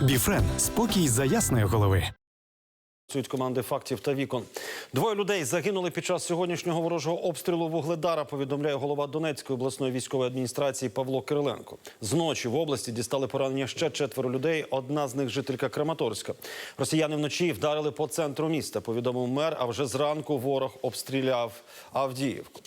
Біфрен спокій за ясної голови. Працюють команди фактів та вікон. Двоє людей загинули під час сьогоднішнього ворожого обстрілу вугледара. Повідомляє голова Донецької обласної військової адміністрації Павло Кириленко. Зночі в області дістали поранення ще четверо людей. Одна з них жителька Краматорська. Росіяни вночі вдарили по центру міста. Повідомив мер. А вже зранку ворог обстріляв Авдіївку.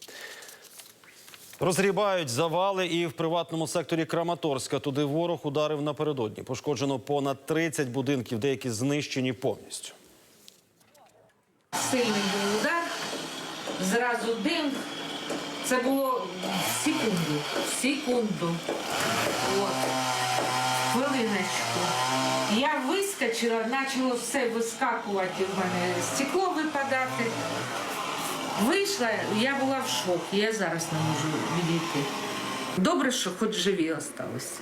Розгрібають завали і в приватному секторі Краматорська. Туди ворог ударив напередодні. Пошкоджено понад 30 будинків, деякі знищені повністю. Сильний був удар, зразу дим. Це було в секунду. Секунду. От. Хвилиночку. Я вискочила, почало все вискакувати в мене, стекло випадати. Вийшла, я була в шокі, я зараз не можу відійти. Добре, що хоч живі залишилися.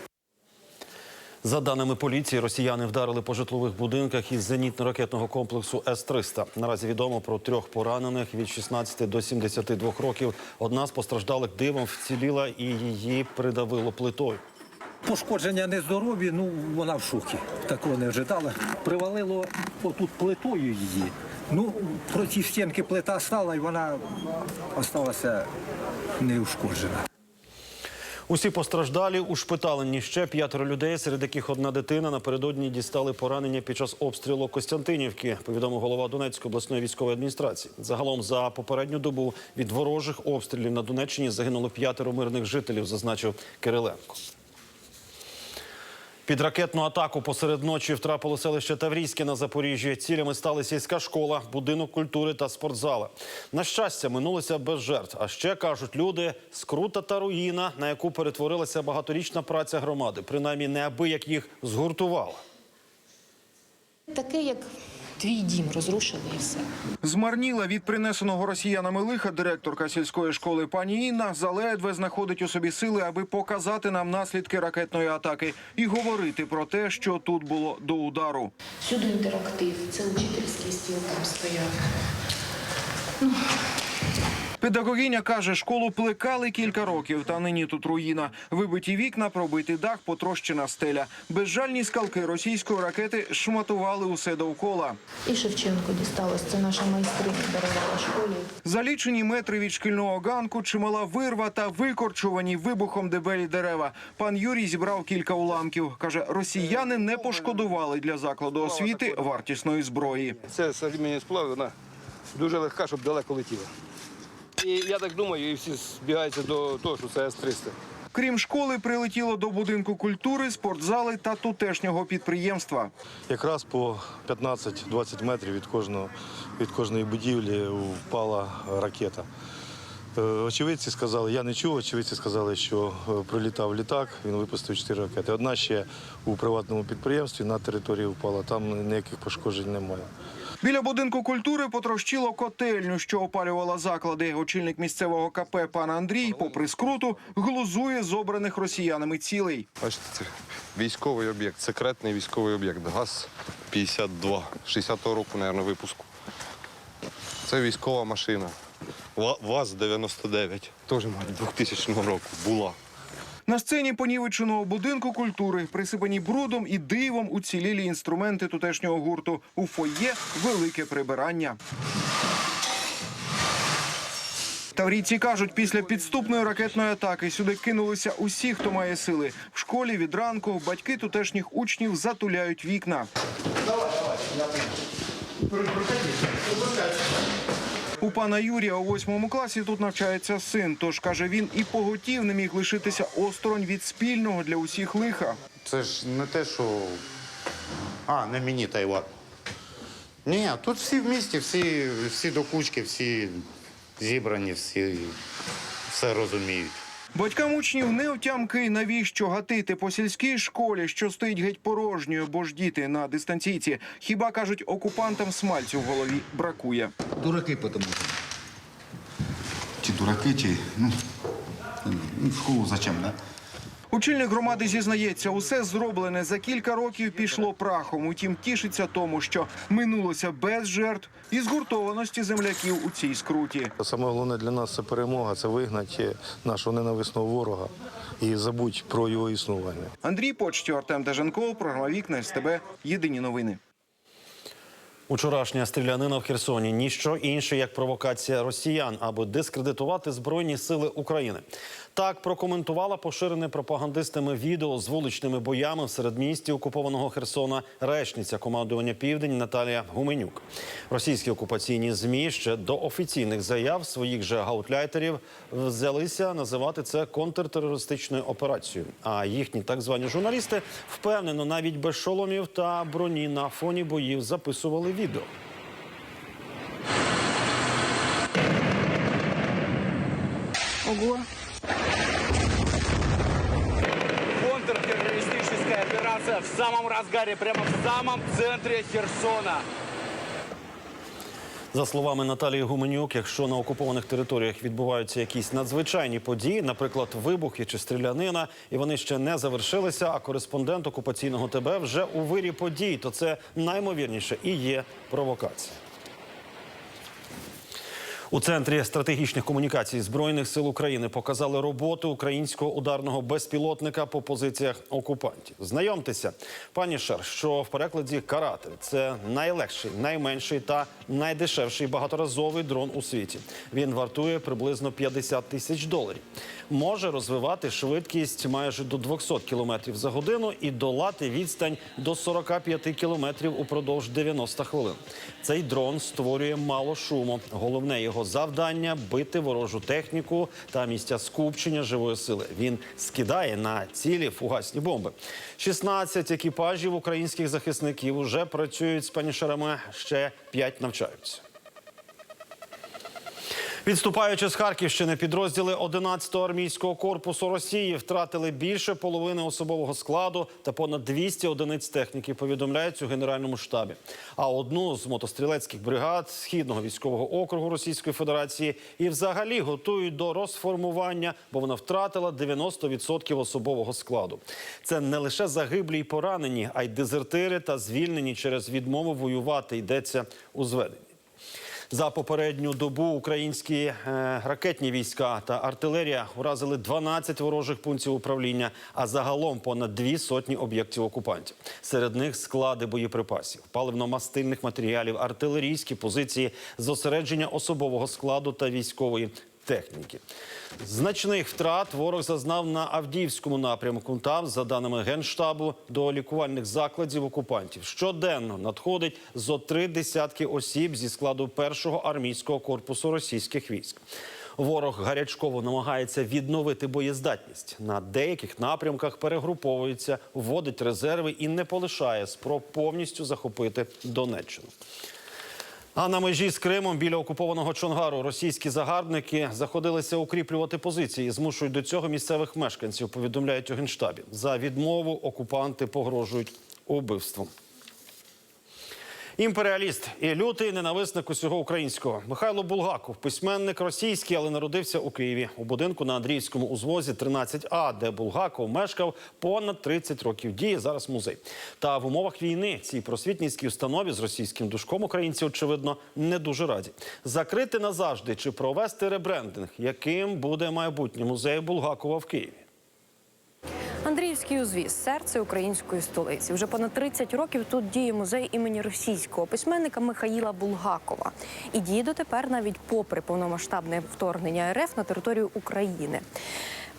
За даними поліції, росіяни вдарили по житлових будинках із зенітно-ракетного комплексу С-300. Наразі відомо про трьох поранених від 16 до 72 років. Одна з постраждалих дивом вціліла і її придавило плитою. Пошкодження нездорові, ну вона в шокі. Такого не ожидала. Привалило отут плитою її. Ну, проти стінки плита стала і вона залишилася неушкоджена. Усі постраждалі ушпиталені ще п'ятеро людей, серед яких одна дитина напередодні дістали поранення під час обстрілу Костянтинівки. Повідомив голова Донецької обласної військової адміністрації. Загалом за попередню добу від ворожих обстрілів на Донеччині загинуло п'ятеро мирних жителів, зазначив Кириленко. Під ракетну атаку посеред ночі втрапило селище Таврійське на Запоріжжі. Цілями стали сільська школа, будинок культури та спортзали. На щастя, минулося без жертв. А ще кажуть люди скрута та руїна, на яку перетворилася багаторічна праця громади. Принаймні, неабияк їх згуртувала. Таке, як твій дім розрушили і все. Змарніла від принесеного росіянами лиха директорка сільської школи пані Інна заледве знаходить у собі сили, аби показати нам наслідки ракетної атаки і говорити про те, що тут було до удару. Всюди інтерактив, це учительський стіл там стояв. Педагогиня каже, школу плекали кілька років, та нині тут руїна. Вибиті вікна, пробитий дах, потрощена стеля. Безжальні скалки російської ракети шматували усе довкола. І Шевченко дісталось, це наша майстриня дарувала школі. За лічені метри від шкільного ганку чимала вирва та викорчувані вибухом дебелі дерева. Пан Юрій зібрав кілька уламків. Каже, росіяни не пошкодували для закладу освіти вартісної зброї. Це алюмінію сплав, вона дуже легка, щоб далеко летіла. І я так думаю, і всі збігаються до того, що це С-300. Крім школи, прилетіло до будинку культури, спортзали та тутешнього підприємства. Якраз по 15-20 метрів від кожного від кожної будівлі впала ракета. Е, Очевидці сказали, я не чув, очевидці сказали, що е, прилітав літак, він випустив 4 ракети. Одна ще у приватному підприємстві на території впала, там ніяких пошкоджень немає. Біля будинку культури потрощило котельню, що опалювала заклади. Очільник місцевого КП пан Андрій, попри скруту, глузує з обраних росіянами цілей. Бачите, це військовий об'єкт, секретний військовий об'єкт. ГАЗ-52, 60-го року, мабуть, випуску. Це військова машина. Ва- ВАЗ-99, теж, мабуть, 2000 року була. На сцені понівеченого будинку культури присипані брудом і дивом уцілілі інструменти тутешнього гурту. У фоє велике прибирання. Таврійці кажуть, після підступної ракетної атаки сюди кинулися усі, хто має сили. В школі від ранку батьки тутешніх учнів затуляють вікна. У пана Юрія у восьмому класі тут навчається син. Тож каже він, і поготів не міг лишитися осторонь від спільного для усіх лиха. Це ж не те, що. А, не мені Тайван. Ні, тут всі в місті, всі, всі до кучки, всі зібрані, всі все розуміють. Батькам учнів не втямки, навіщо гатити по сільській школі, що стоїть геть порожньою, бо ж діти на дистанційці. Хіба кажуть, окупантам смальцю в голові бракує. Дураки, что. Чи дураки, чи. Ну, ну, в школу зачем, да? Очільник громади зізнається, усе зроблене за кілька років пішло прахом. Утім, тішиться тому, що минулося без жертв і згуртованості земляків у цій скруті. Саме головне для нас це перемога, це вигнати нашого ненависного ворога і забудь про його існування. Андрій Почтів, Артем Деженков, програма Вікна СТБ. Єдині новини. Учорашня стрілянина в Херсоні ніщо інше як провокація росіян, аби дискредитувати збройні сили України. Так прокоментувала поширене пропагандистами відео з вуличними боями в середмісті окупованого Херсона речниця командування Південь Наталія Гуменюк. Російські окупаційні змі ще до офіційних заяв своїх же гаутляйтерів взялися називати це контртерористичною операцією. А їхні так звані журналісти впевнено навіть без шоломів та броні на фоні боїв записували відео. Ого. Контртеррористическая операция в самом разгаре, прямо в самом центре Херсона. За словами Наталії Гуменюк, якщо на окупованих територіях відбуваються якісь надзвичайні події, наприклад, вибухи чи стрілянина, і вони ще не завершилися, а кореспондент окупаційного ТБ вже у вирі подій, то це наймовірніше і є провокація. У центрі стратегічних комунікацій збройних сил України показали роботу українського ударного безпілотника по позиціях окупантів. Знайомтеся, пані Шер, що в перекладі каратель це найлегший, найменший та найдешевший багаторазовий дрон у світі. Він вартує приблизно 50 тисяч доларів. Може розвивати швидкість майже до 200 км за годину і долати відстань до 45 км упродовж 90 хвилин. Цей дрон створює мало шуму. Головне його завдання бити ворожу техніку та місця скупчення живої сили. Він скидає на цілі фугасні бомби. 16 екіпажів українських захисників вже працюють з панішерами, ще 5 навчаються. Відступаючи з Харківщини, підрозділи 11-го армійського корпусу Росії втратили більше половини особового складу та понад 200 одиниць техніки. Повідомляють у генеральному штабі. А одну з мотострілецьких бригад східного військового округу Російської Федерації і взагалі готують до розформування, бо вона втратила 90% особового складу. Це не лише загиблі й поранені, а й дезертири та звільнені через відмову воювати. Йдеться у зведенні. За попередню добу українські е, ракетні війська та артилерія уразили 12 ворожих пунктів управління, а загалом понад дві сотні об'єктів окупантів. Серед них склади боєприпасів, паливно-мастильних матеріалів, артилерійські позиції, зосередження особового складу та військової техніки. Значних втрат ворог зазнав на Авдіївському напрямку. Там, за даними генштабу, до лікувальних закладів окупантів щоденно надходить зо три десятки осіб зі складу першого армійського корпусу російських військ. Ворог гарячково намагається відновити боєздатність. На деяких напрямках перегруповується, вводить резерви і не полишає спроб повністю захопити Донеччину. А на межі з Кримом біля окупованого Чонгару російські загарбники заходилися укріплювати позиції, і змушують до цього місцевих мешканців. Повідомляють у генштабі. За відмову окупанти погрожують убивством. Імперіаліст і лютий ненависник усього українського Михайло Булгаков, письменник російський, але народився у Києві у будинку на Андріївському узвозі 13А, де Булгаков мешкав понад 30 років. Діє зараз музей. Та в умовах війни цій просвітницькій установі з російським душком українці очевидно не дуже раді. Закрити назавжди чи провести ребрендинг, яким буде майбутнє музею Булгакова в Києві. Андріївський узвіз серце української столиці. Вже понад 30 років тут діє музей імені російського письменника Михаїла Булгакова. І діє дотепер навіть попри повномасштабне вторгнення РФ на територію України.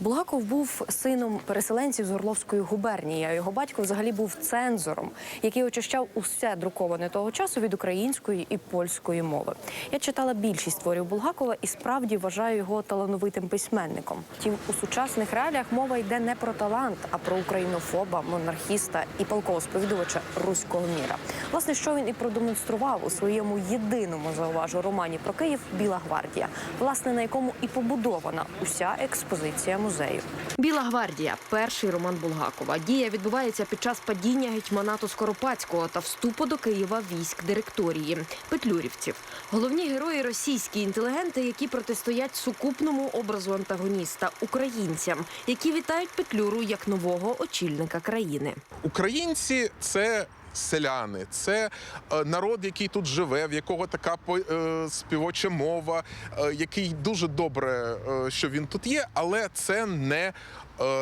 Булгаков був сином переселенців з Орловської губернії. А його батько взагалі був цензором, який очищав усе друковане того часу від української і польської мови. Я читала більшість творів Булгакова і справді вважаю його талановитим письменником. Втім, у сучасних реаліях мова йде не про талант, а про українофоба, монархіста і полковосповідувача руського міра. Власне, що він і продемонстрував у своєму єдиному зауважу романі про Київ Біла гвардія, власне на якому і побудована уся експозиція музею. Біла гвардія перший роман Булгакова. Дія відбувається під час падіння гетьманату Скоропадського та вступу до Києва військ директорії петлюрівців. Головні герої російські інтелігенти, які протистоять сукупному образу антагоніста українцям, які вітають Петлюру як нового очільника країни. Українці це селяни, це е, народ, який тут живе, в якого така е, співоча мова, е, який дуже добре, що він тут є, але це не.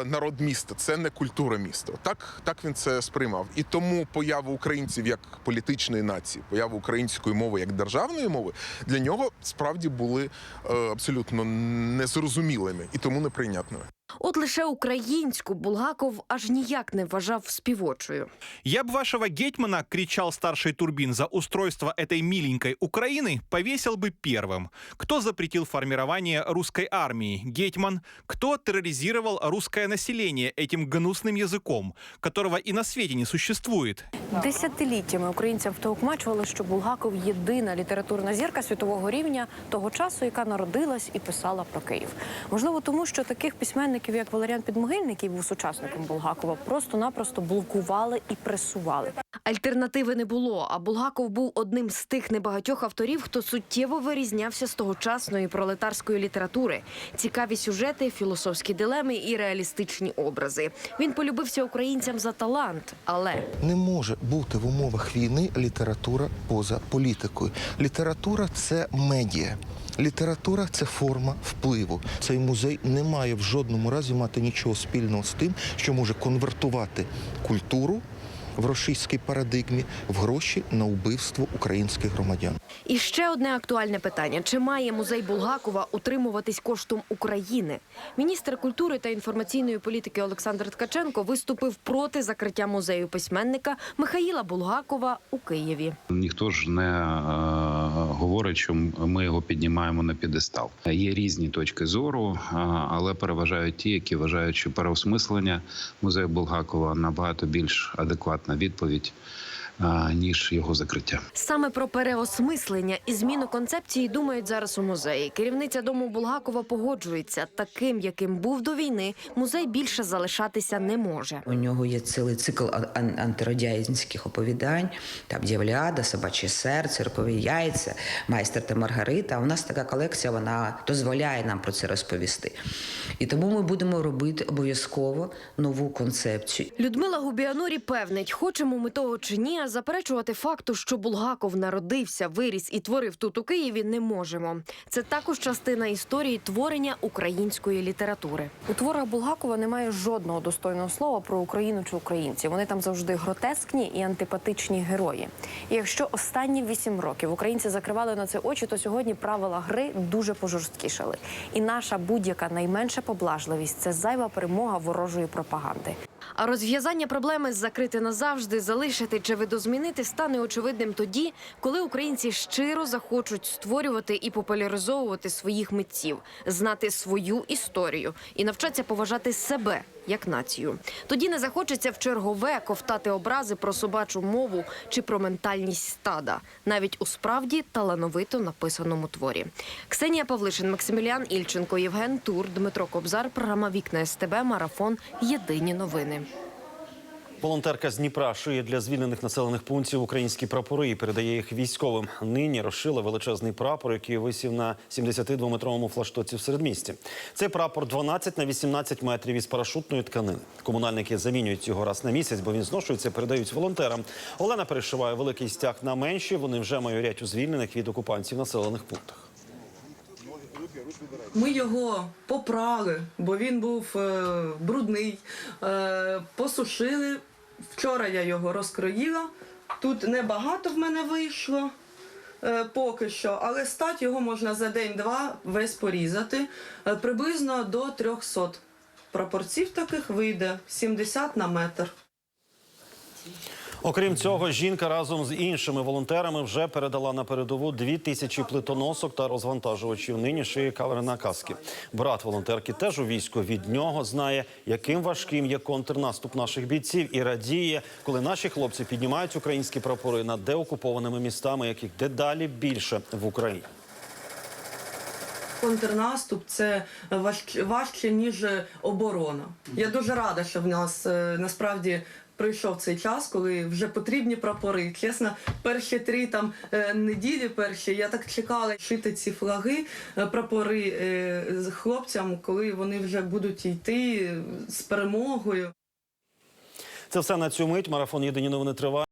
Народ міста, це не культура міста. Так, так він це сприймав. І тому поява українців як політичної нації, поява української мови як державної мови для нього справді були абсолютно незрозумілими і тому неприйнятними. От лише українську Булгаков аж ніяк не вважав співочою. Я б вашего гетьмана, кричал старший Турбин, за устройство этой миленькой Украины повесил бы первым. Кто запретил формирование русской армии? Гетьман. Кто терроризировал русское население этим гнусным языком, которого и на свете не существует? Десятиліттями українцям втовкмачували, що Булгаков єдина літературна зірка світового рівня того часу, яка народилась і писала про Київ. Можливо, тому що таких письменників, як Валеріан Підмогильний, який був сучасником Булгакова, просто-напросто блокували і пресували. Альтернативи не було. А Булгаков був одним з тих небагатьох авторів, хто суттєво вирізнявся з тогочасної пролетарської літератури. Цікаві сюжети, філософські дилеми і реалістичні образи. Він полюбився українцям за талант, але Не може бути в умовах війни література поза політикою. Література це медіа. Література це форма впливу. Цей музей не має в жодному разі мати нічого спільного з тим, що може конвертувати культуру в російській парадигмі в гроші на вбивство українських громадян. І ще одне актуальне питання: чи має музей Булгакова утримуватись коштом України? Міністр культури та інформаційної політики Олександр Ткаченко виступив проти закриття музею письменника Михаїла Булгакова у Києві. Ніхто ж не е, говорить, що ми його піднімаємо на підестал. Є різні точки зору, але переважають ті, які вважають, що переосмислення музею Булгакова набагато більш адекватна відповідь ніж його закриття. Саме про переосмислення і зміну концепції думають зараз у музеї. Керівниця дому Булгакова погоджується, таким, яким був до війни, музей більше залишатися не може. У нього є цілий цикл ан- ан- антирадянських оповідань, там Дівляда, Собаче серце, Рокові яйця, Майстер та Маргарита. У нас така колекція, вона дозволяє нам про це розповісти. І тому ми будемо робити обов'язково нову концепцію. Людмила Губіанурі певнить, хочемо ми того чи ні, заперечувати факту, що Булгаков народився, виріс і творив тут у Києві, не можемо. Це також частина історії творення української літератури. У творах Булгакова немає жодного достойного слова про Україну чи українців. Вони там завжди гротескні і антипатичні герої. І якщо останні вісім років українці закривали на це очі, то сьогодні правила гри дуже пожорсткішали. І наша будь-яка найменша поблажливість це зайва перемога ворожої пропаганди. А розв'язання проблеми закрити назавжди, залишити чи видозмінити стане очевидним тоді, коли українці щиро захочуть створювати і популяризовувати своїх митців, знати свою історію і навчаться поважати себе як націю. Тоді не захочеться в чергове ковтати образи про собачу мову чи про ментальність стада, навіть у справді талановито написаному творі. Ксенія Павлишин, Максиміліан Ільченко, Євген Тур, Дмитро Кобзар. Програма Вікна СТБ. Марафон. Єдині новини. Волонтерка з Дніпра шиє для звільнених населених пунктів українські прапори і передає їх військовим. Нині розшила величезний прапор, який висів на 72-метровому флаштоці в середмісті. Цей прапор 12 на 18 метрів із парашутної тканини. Комунальники замінюють його раз на місяць, бо він зношується, передають волонтерам. Олена перешиває великий стяг на менші. Вони вже майорять у звільнених від окупантів населених пунктах. Ми його попрали, бо він був е, брудний. Е, посушили. Вчора я його розкроїла. Тут небагато в мене вийшло е, поки що, але стать його можна за день-два весь порізати. Е, приблизно до 300 прапорців таких вийде 70 на метр. Окрім цього, жінка разом з іншими волонтерами вже передала на передову дві тисячі плитоносок та розвантажувачів. Нині шиє каверна каски. Брат волонтерки теж у війську. Від нього знає, яким важким є контрнаступ наших бійців, і радіє, коли наші хлопці піднімають українські прапори над деокупованими містами, яких дедалі більше в Україні. контрнаступ це важче, важче ніж оборона. Я дуже рада, що в нас е, насправді. Прийшов цей час, коли вже потрібні прапори. Чесно, перші три там е, неділі перші я так чекала шити ці флаги, е, прапори е, з хлопцям, коли вони вже будуть йти з перемогою. Це все на цю мить. Марафон Єдині новини триває.